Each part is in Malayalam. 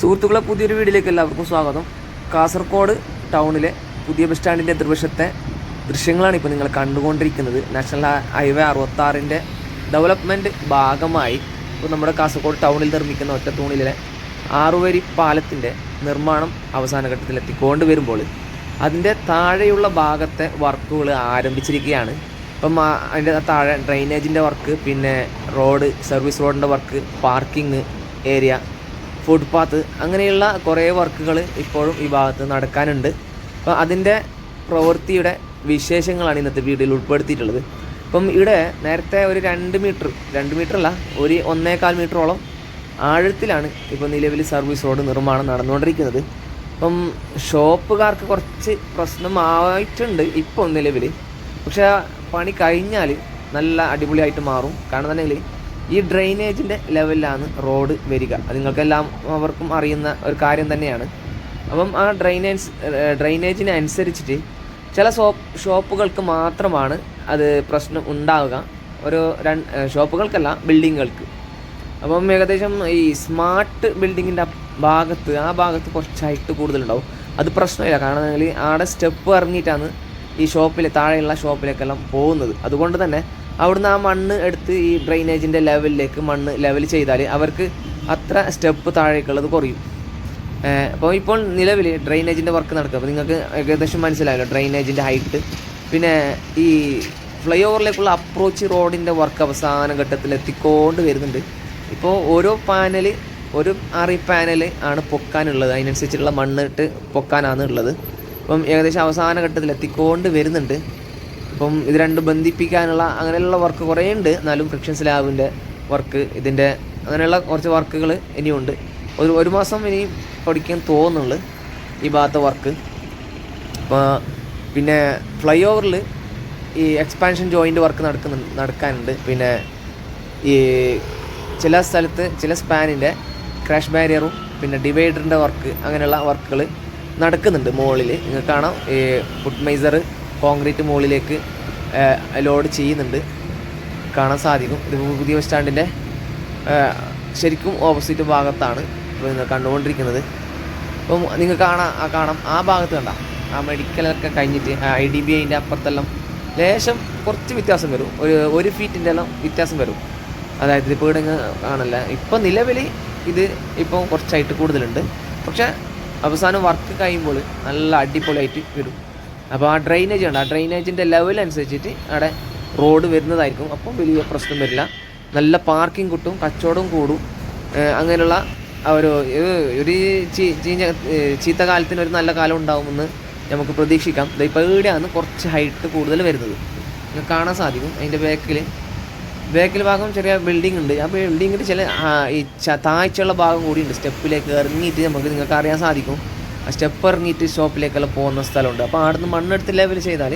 സുഹൃത്തുക്കളെ പുതിയൊരു വീഡിയോയിലേക്ക് എല്ലാവർക്കും സ്വാഗതം. കാസർഗോഡ് ടൗണിലെ പുതിയ ബസ് സ്റ്റാൻഡിന്റെ എതിർവശത്തെ ദൃശ്യങ്ങളാണ് ഇപ്പോൾ നിങ്ങൾ കണ്ടുകൊണ്ടിരിക്കുന്നത്. നാഷണൽ ഹൈവേ അറുപത്താറിന്റെ ഡെവലപ്മെന്റ് ഭാഗമായി ഇപ്പോൾ നമ്മുടെ കാസർഗോഡ് ടൗണിൽ നിർമ്മിക്കുന്ന ഒറ്റത്തൂണിലെ ആറുവരി പാലത്തിന്റെ നിർമ്മാണം അവസാന ഘട്ടത്തിൽ എത്തിക്കൊണ്ട് വരുമ്പോൾ അതിന്റെ താഴെയുള്ള ഭാഗത്തെ വർക്കുകൾ ആരംഭിച്ചിരിക്കുകയാണ്. ഇപ്പം അതിന്റെ താഴെ ഡ്രെയിനേജിന്റെ വർക്ക് പിന്നെ റോഡ് സർവീസ് റോഡിന്റെ വർക്ക് പാർക്കിംഗ് ഏരിയ ഫുട്പാത്ത് അങ്ങനെയുള്ള കുറേ വർക്കുകൾ ഇപ്പോഴും ഈ ഭാഗത്ത് നടക്കാനുണ്ട്. അപ്പോൾ അതിന്റെ പ്രവൃത്തിയുടെ വിശേഷങ്ങളാണ് ഇന്നത്തെ വീഡിയോയിൽ ഉൾപ്പെടുത്തിയിട്ടുള്ളത്. അപ്പം ഇവിടെ നേരത്തെ ഒരു രണ്ട് മീറ്റർ രണ്ട് മീറ്റർ അല്ല ഒരു ഒന്നേകാൽ മീറ്ററോളം ആഴത്തിലാണ് ഇപ്പോൾ നിലവിൽ സർവീസ് റോഡ് നിർമ്മാണം നടന്നുകൊണ്ടിരിക്കുന്നത്. അപ്പം ഷോപ്പുകാർക്ക് കുറച്ച് പ്രശ്നമായിട്ടുണ്ട് ഇപ്പോൾ നിലവിൽ. പക്ഷേ പണി കഴിഞ്ഞാൽ നല്ല അടിപൊളിയായിട്ട് മാറും. കാരണം തന്നെ ഈ ഡ്രെയിനേജിന്റെ ലെവലിലാണ് റോഡ് വരിക. അത് നിങ്ങൾക്കെല്ലാം അവർക്കും അറിയുന്ന ഒരു കാര്യം തന്നെയാണ്. അപ്പം ആ ഡ്രെയിനേജ് ഡ്രെയിനേജിനെ അനുസരിച്ചിട്ട് ചില ഷോപ്പ് ഷോപ്പുകൾക്ക് മാത്രമാണ് അത് പ്രശ്നം ഉണ്ടാവുക. ഒരു രണ്ട് ഷോപ്പുകൾക്കല്ല ബിൽഡിങ്ങുകൾക്ക് അപ്പം ഏകദേശം ഈ സ്മാർട്ട് ബിൽഡിങ്ങിന്റെ ഭാഗത്ത് ആ ഭാഗത്ത് കുറച്ച് ഹൈറ്റ് കൂടുതലുണ്ടാവും. അത് പ്രശ്നമില്ല. കാരണം നിങ്ങൾ ആടെ സ്റ്റെപ്പ് ഇറങ്ങിയിട്ടാണ് ഈ ഷോപ്പിൽ താഴെയുള്ള ഷോപ്പിലേക്കെല്ലാം പോകുന്നത്. അതുകൊണ്ട് തന്നെ അവിടുന്ന് ആ മണ്ണ് എടുത്ത് ഈ ഡ്രെയിനേജിന്റെ ലെവലിലേക്ക് മണ്ണ് ലെവൽ ചെയ്താൽ അവർക്ക് അത്ര സ്റ്റെപ്പ് താഴേക്കുള്ളത് കുറയും. അപ്പോൾ ഇപ്പോൾ നിലവിൽ ഡ്രെയിനേജിന്റെ വർക്ക് നടക്കുക. അപ്പോൾ നിങ്ങൾക്ക് ഏകദേശം മനസ്സിലായല്ലോ ഡ്രെയിനേജിന്റെ ഹൈറ്റ് പിന്നെ ഈ ഫ്ലൈ ഓവറിലേക്കുള്ള അപ്രോച്ച് റോഡിന്റെ വർക്ക് അവസാന ഘട്ടത്തിൽ എത്തിക്കൊണ്ട് വരുന്നുണ്ട്. ഇപ്പോൾ ഓരോ പാനൽ ഒരു അറി പാനൽ ആണ് പൊക്കാനുള്ളത്. അതിനനുസരിച്ചുള്ള മണ്ണിട്ട് പൊക്കാനാണ് ഉള്ളത്. അപ്പം ഏകദേശം അവസാന ഘട്ടത്തിൽ എത്തിക്കൊണ്ട് വരുന്നുണ്ട്. ഇപ്പം ഇത് രണ്ട് ബന്ധിപ്പിക്കാനുള്ള അങ്ങനെയുള്ള വർക്ക് കുറേ ഉണ്ട് എന്നാലും ഫ്രിക്ഷൻ സ്ലാബിന്റെ വർക്ക് ഇതിന്റെ അങ്ങനെയുള്ള കുറച്ച് വർക്കുകൾ ഇനിയുണ്ട്. ഒരു ഒരു മാസം ഇനി പഠിക്കാൻ തോന്നുന്നുള്ളു ഈ ഭാഗത്തെ വർക്ക് അപ്പോൾ പിന്നെ ഫ്ലൈ ഓവറിൽ ഈ എക്സ്പാൻഷൻ ജോയിന്റ് വർക്ക് നടക്കുന്നുണ്ട് നടക്കാനുണ്ട്. പിന്നെ ഈ ചില സ്ഥലത്ത് ചില സ്പാനിന്റെ ക്രാഷ് ബാരിയറും പിന്നെ ഡിവൈഡറിന്റെ വർക്ക് അങ്ങനെയുള്ള വർക്കുകൾ നടക്കുന്നുണ്ട് മുകളിൽ നിങ്ങൾക്ക് കാണാം. ഈ ഫുഡ് മൈസർ കോൺക്രീറ്റ് മുകളിലേക്ക് ലോഡ് ചെയ്യുന്നുണ്ട്. കാണാൻ സാധിക്കും. ഇത് പുതിയ ബസ് സ്റ്റാൻഡിന്റെ ശരിക്കും ഓപ്പോസിറ്റ് ഭാഗത്താണ് ഇപ്പോൾ നിങ്ങൾ കണ്ടുകൊണ്ടിരിക്കുന്നത്. അപ്പം നിങ്ങൾ കാണാം ആ കാണാം. ആ ഭാഗത്ത് കണ്ട. ആ മെഡിക്കലൊക്കെ കഴിഞ്ഞിട്ട് ഐ ഡി ബി ഐന്റെ അപ്പുറത്തെല്ലാം ലേശം കുറച്ച് വ്യത്യാസം വരും. ഒരു ഒരു ഫീറ്റിന്റെ എല്ലാം വ്യത്യാസം വരും. അതായത് ഇപ്പോൾ ഇവിടെ കാണല്ല ഇപ്പം നിലവിൽ ഇത് ഇപ്പം കുറച്ചായിട്ട് കൂടുതലുണ്ട്. പക്ഷേ അവസാനം വർക്ക് കഴിയുമ്പോൾ നല്ല അടിപൊളിയായിട്ട് വരും അപ്പോൾ ആ ഡ്രെയിനേജ് ഉണ്ട് ആ ഡ്രെയിനേജിന്റെ ലെവൽ അനുസരിച്ചിട്ട് അവിടെ റോഡ് വരുന്നതായിരിക്കും. അപ്പോൾ വലിയ പ്രശ്നം വരില്ല. നല്ല പാർക്കിംഗ് കിട്ടും കച്ചവടം കൂടും. അങ്ങനെയുള്ള ഒരു ഒരു ചീഞ്ഞ ചീത്ത കാലത്തിന് ഒരു നല്ല കാലം ഉണ്ടാകുമെന്ന് നമുക്ക് പ്രതീക്ഷിക്കാം. ഇപ്പോൾ ഈടെയാണ് കുറച്ച് ഹൈറ്റ് കൂടുതൽ വരുന്നത്. കാണാൻ സാധിക്കും. അതിന്റെ ബാക്കിൽ ബാക്കിൽ ഭാഗം ചെറിയ ബിൽഡിംഗ് ഉണ്ട്. ആ ബിൽഡിങ്ങിന്റെ ചില ഈ താഴ്ചയുള്ള ഭാഗം കൂടിയുണ്ട് സ്റ്റെപ്പിലേക്ക് ഇറങ്ങിയിട്ട് നമുക്ക് നിങ്ങൾക്ക് അറിയാൻ സാധിക്കും. ആ സ്റ്റെപ്പ് ഇറങ്ങിയിട്ട് ഷോപ്പിലേക്കെല്ലാം പോകുന്ന സ്ഥലമുണ്ട്. അപ്പോൾ ആടുന്ന് മണ്ണെടുത്ത് ലെവൽ ചെയ്താൽ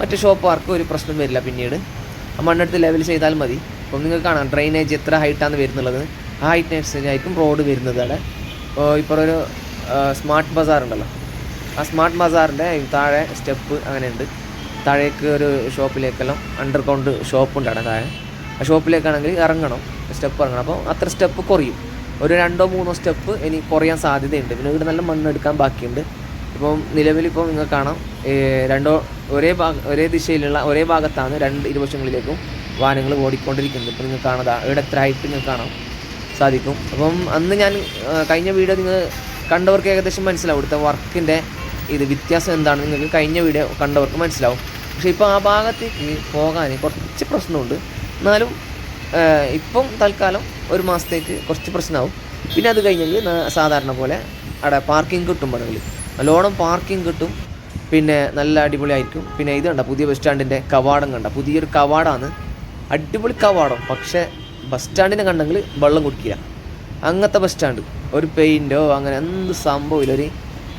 മറ്റേ ഷോപ്പ് ആർക്കും ഒരു പ്രശ്നം വരില്ല പിന്നീട്. ആ മണ്ണെടുത്ത് ലെവൽ ചെയ്താൽ മതി. അപ്പം നിങ്ങൾക്ക് കാണാം ഡ്രെയിനേജ് എത്ര ഹൈറ്റാണ് വരുന്നുള്ളത്. ആ ഹൈറ്റിനനുസരിച്ചായിരിക്കും റോഡ് വരുന്നത് അവിടെ. ഇപ്പോൾ ഇപ്പോൾ ഒരു സ്മാർട്ട് ബസാർ ഉണ്ടല്ലോ. ആ സ്മാർട്ട് ബസാറിന്റെ താഴെ സ്റ്റെപ്പ് അങ്ങനെയുണ്ട്. താഴേക്ക് ഒരു ഷോപ്പിലേക്കെല്ലാം അണ്ടർഗ്രൗണ്ട് ഷോപ്പുണ്ട് അവിടെ താഴെ. ആ ഷോപ്പിലേക്കാണെങ്കിൽ ഇറങ്ങണം സ്റ്റെപ്പ് ഇറങ്ങണം. അപ്പോൾ അത്ര സ്റ്റെപ്പ് കുറയും. ഒരു രണ്ടോ മൂന്നോ സ്റ്റെപ്പ് ഇനി കുറയാൻ സാധ്യതയുണ്ട്. പിന്നെ ഇവിടെ നല്ല മണ്ണെടുക്കാൻ ബാക്കിയുണ്ട്. ഇപ്പം നിലവിലിപ്പോൾ നിങ്ങൾക്ക് കാണാം രണ്ടോ ഒരേ ഭാഗ ഒരേ ദിശയിലുള്ള ഒരേ ഭാഗത്താണ് രണ്ട് ഇരുവശങ്ങളിലേക്കും വാഹനങ്ങൾ ഓടിക്കൊണ്ടിരിക്കുന്നത്. ഇപ്പം നിങ്ങൾക്ക് കാണാതാ ഇവിടെ എത്ര ഹൈറ്റ് നിങ്ങൾക്ക് കാണാം സാധിക്കും. അപ്പം അന്ന് ഞാൻ കഴിഞ്ഞ വീഡിയോ നിങ്ങൾ കണ്ടവർക്ക് ഏകദേശം മനസ്സിലാവും. ഇവിടുത്തെ വർക്കിന്റെ ഇത് വ്യത്യാസം എന്താണ് നിങ്ങൾക്ക് കഴിഞ്ഞ വീഡിയോ കണ്ടവർക്ക് മനസ്സിലാവും. പക്ഷേ ഇപ്പോൾ ആ ഭാഗത്തേക്ക് പോകാൻ കുറച്ച് പ്രശ്നമുണ്ട്. എന്നാലും ഇപ്പം തൽക്കാലം ഒരു മാസത്തേക്ക് കുറച്ച് പ്രശ്നമാവും. പിന്നെ അത് കഴിഞ്ഞെങ്കിൽ സാധാരണ പോലെ അവിടെ പാർക്കിംഗ് കിട്ടും വേണമെങ്കിൽ നല്ലോണം പാർക്കിംഗ് കിട്ടും. പിന്നെ നല്ല അടിപൊളിയായിരിക്കും. പിന്നെ ഇത് കണ്ട പുതിയ ബസ് സ്റ്റാൻഡിന്റെ കവാടം കണ്ട? പുതിയൊരു കവാടമാണ് അടിപൊളി കവാടം. പക്ഷേ ബസ് സ്റ്റാൻഡിനെ കണ്ടെങ്കിൽ വെള്ളം കുടിക്കില്ല. അങ്ങനത്തെ ബസ് സ്റ്റാൻഡ് ഒരു പെയിന്റോ അങ്ങനെ എന്ത് സംഭവമില്ല ഒരു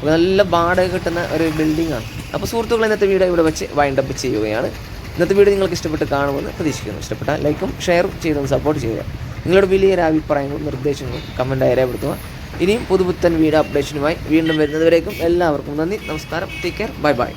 നല്ല വാടക കിട്ടുന്ന ഒരു ബിൽഡിങ്ങാണ് അപ്പോൾ സുഹൃത്തുക്കൾ ഇന്നത്തെ വീഡിയോ ഇവിടെ വെച്ച് വൈൻഡപ്പ് ചെയ്യുകയാണ്. ഇന്നത്തെ വീഡിയോ നിങ്ങൾക്ക് ഇഷ്ടപ്പെട്ട് കാണുമെന്ന് പ്രതീക്ഷിക്കുന്നു. ഇഷ്ടപ്പെട്ട ലൈക്കും ഷെയറും ചെയ്തൊന്ന് സപ്പോർട്ട് ചെയ്യുക. നിങ്ങളുടെ വലിയൊരു അഭിപ്രായങ്ങളും നിർദ്ദേശങ്ങളും കമന്റായി രേഖപ്പെടുത്തുക. ഇനിയും പുതുപുത്തൻ വീഡിയോ അപ്ഡേഷനുമായി വീണ്ടും വരുന്നതുവരേക്കും എല്ലാവർക്കും നന്ദി നമസ്കാരം ടേക്ക് കെയർ ബൈ ബൈ